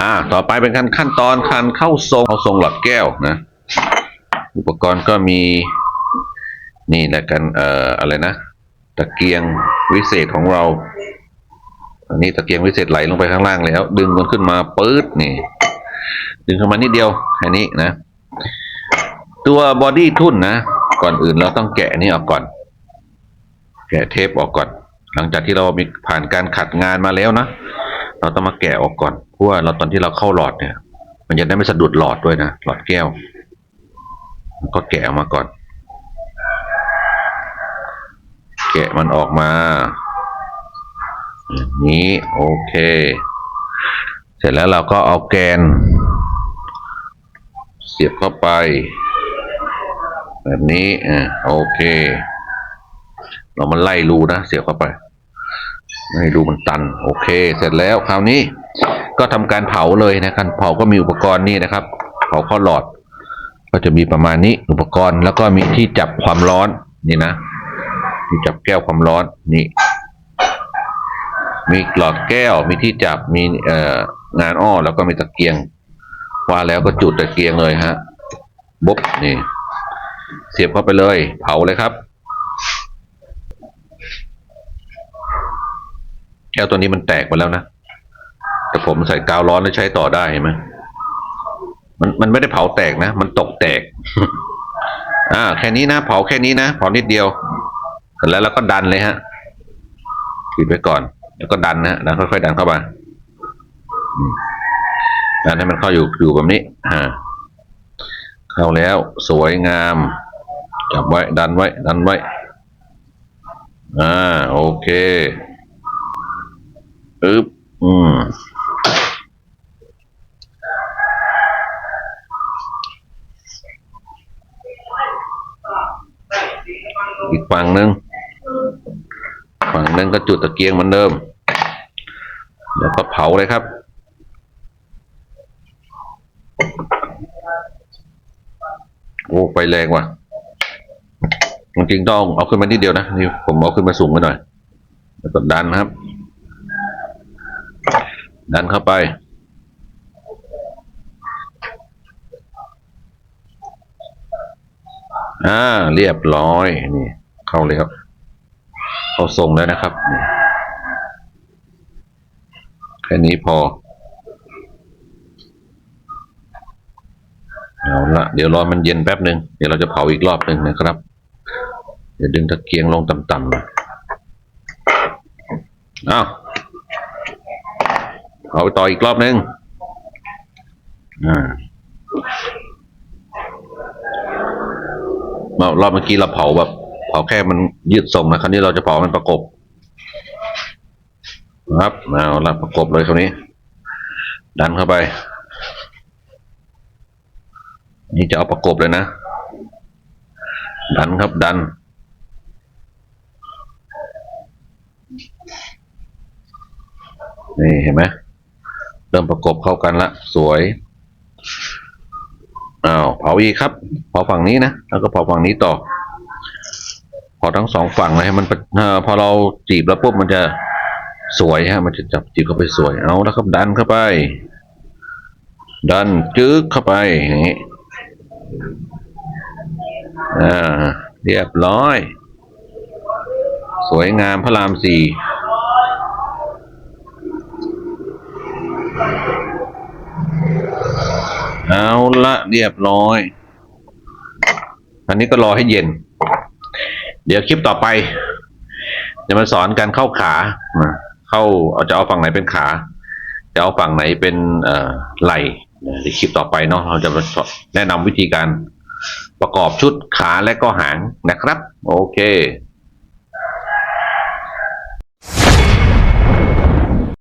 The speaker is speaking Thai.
อ่า ต่อไปเป็นขั้นขั้นตอนการเข้าทรงเข้าทรงหลอดแก้วนะ อุปกรณ์ก็มีนี่แหละกันเอ่ออะไรนะ ตะเกียงวิเศษของเรา อันนี้ตะเกียงวิเศษไหลลงไปข้างล่างแล้ว ดึงมันขึ้นมาปื๊ดนี่ ดึงขึ้นมานิดเดียวแค่นี้นะ ตัวบอดี้ทุ่นนะ ก่อนอื่นเราต้องแกะนี่ออกก่อน แกะเทปออกก่อน หลังจากที่เรามีผ่านการขัดงานมาแล้วนะเราต้องมาแกะออกก่อนเพราะว่าเราตอนที่เราเข้าหลอดเนี่ย มันจะได้ไม่สะดุดหลอดด้วยนะหลอดแก้ว ก็แกะออกมาก่อน แกะมันออกมาอางนี้โอเค เสร็จแล้วเราก็เอาแกน เสียบเข้าไป แบบนี้อ่าโอเค เรามาไล่รูนะ เสียบเข้าไป ให้รูมันตัน โอเค เสร็จแล้วคราวนี้ก็ทำการเผาเลยนะครับ เผาก็มีอุปกรณ์นี่นะครับ เผาข้อหลอด ก็จะมีประมาณนี้อุปกรณ์แล้วก็มีที่จับความร้อนนี่นะที่จับแก้วความร้อนนี่ มีหลอดแก้วมีที่จับมีเอ่องานอ้อแล้วก็มีตะเกียงว่าแล้วก็จุดตะเกียงเลยฮะบุ๊บนี่ เสียบเข้าไปเลย เผาเลยครับ ก้วตัวนี้มันแตกไปแล้วนะ แต่ผมใส่กาวร้อนแล้วใช้ต่อได้เห็นไหมมันมันไม่ได้เผาแตกนะ มันตกแตก อ่า แค่นี้นะ เผาแค่นี้นะ เผานิดเดียวเสร็จแล้วเราก็ดันเลยฮะปิดไว้ก่อน แล้วก็ดันนะดันค่อยๆดันเข้ามาดันให้มันเข้าอยู่อยู่แบบนี้อ่าเข้าแล้วสวยงาม จับไว้ ดันไว้ ดันไว้ อ่า โอเคอึบอืม อีกฝั่งหนึ่งฝั่งหนึ่งก็จุดตะเกียงเหมือนเดิม แล้วก็เผาเลยครับโอ้ไฟแรงว่ะจริงต้องเอาขึ้นมานิดเดียวนะนี่ผมเอาขึ้นมาสูงไปหน่อยแล้วก็ดันครับ ดันเข้าไป อ่า เรียบร้อยนี่ เข้าเลยครับ เข้าทรงแล้วนะครับแค่นี้พอ เอาละเดี๋ยวรอมันเย็นแป๊บหนึ่งเดี๋ยวเราจะเผาอีกรอบหนึ่งนะครับ เดี๋ยวดึงตะเกียงลงต่ำๆอ้าวเผาไปต่ออีกรอบหนึ่งอ่ารอบเมื่อกี้เราเผาแบบ เผาแค่มันยืดทรงนะคราวนี้เราจะเผามันประกบครับเอาละประกบเลยคราวนี้ ดันเข้าไป นี่จะเอาประกบเลยนะ ดันครับดัน นี่เห็นไหมเริ่มประกบเข้ากันละ สวยอ้าวเผาอีกครับ เผาฝั่งนี้นะ แล้วก็เผาฝั่งนี้ต่อ พอทั้งสองฝั่งเลยให้มันพอเราจีบแล้วปุ๊บมันจะสวยฮะ มันจะจับจีบเข้าไปสวยเอาแล้วครับดันเข้าไป ดันจึ๊กเข้าไปอย่างนี้อ่าเรียบร้อย สวยงามพระรามสี่เอาละเรียบร้อย อันนี้ก็รอให้เย็น เดี๋ยวคลิปต่อไป จะมาสอนการเข้าขาเข้าเอาจะเอาฝั่งไหนเป็นขา จะเอาฝั่งไหนเป็นไหล่ในคลิปต่อไปเนาะเราจะมาสอนแนะนำวิธีการประกอบชุดขาและก็หางนะครับ โอเค